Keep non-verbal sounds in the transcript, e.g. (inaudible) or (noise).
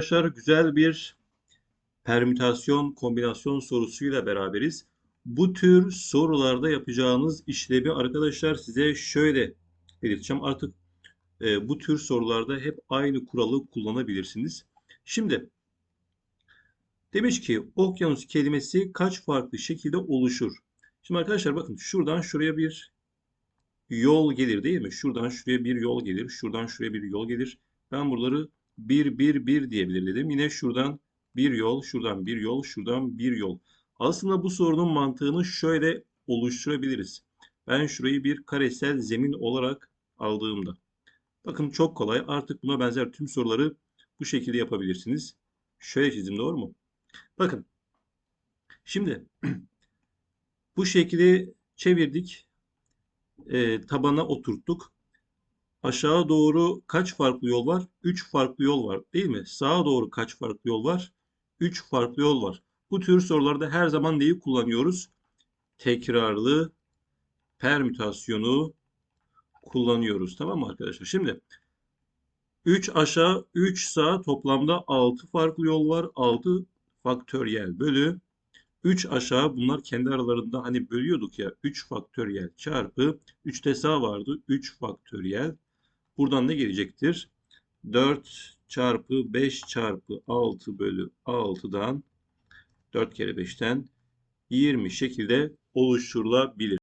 Arkadaşlar güzel bir permütasyon kombinasyon sorusuyla beraberiz. Bu tür sorularda yapacağınız işlemi arkadaşlar size şöyle belirteceğim. Artık e, bu tür sorularda hep aynı kuralı kullanabilirsiniz. Şimdi demiş ki okyanus kelimesi kaç farklı şekilde oluşur? Şimdi arkadaşlar bakın şuradan şuraya bir yol gelir değil mi? Şuradan şuraya bir yol gelir. Şuradan şuraya bir yol gelir. Ben buraları 1 1 1 diye belirledim. Yine şuradan bir yol, şuradan bir yol, şuradan bir yol. Aslında bu sorunun mantığını şöyle oluşturabiliriz. Ben şurayı bir karesel zemin olarak aldığımda. Bakın çok kolay. Artık buna benzer tüm soruları bu şekilde yapabilirsiniz. Şöyle çizdim doğru mu? Bakın. Şimdi (clears throat) bu şekli çevirdik. E, tabana oturttuk. Aşağı doğru kaç farklı yol var? 3 farklı yol var değil mi? Sağa doğru kaç farklı yol var? 3 farklı yol var. Bu tür sorularda her zaman neyi kullanıyoruz? Tekrarlı permütasyonu kullanıyoruz. Tamam mı arkadaşlar? Şimdi 3 aşağı 3 sağ toplamda 6 farklı yol var. 6 faktöriyel bölü 3 aşağı bunlar kendi aralarında hani bölüyorduk ya 3 faktöriyel çarpı 3 sağ vardı 3 faktöriyel Buradan ne gelecektir? 4 çarpı 5 çarpı 6 bölü 6'dan 4 kere 5'ten 20 şekilde oluşturulabilir.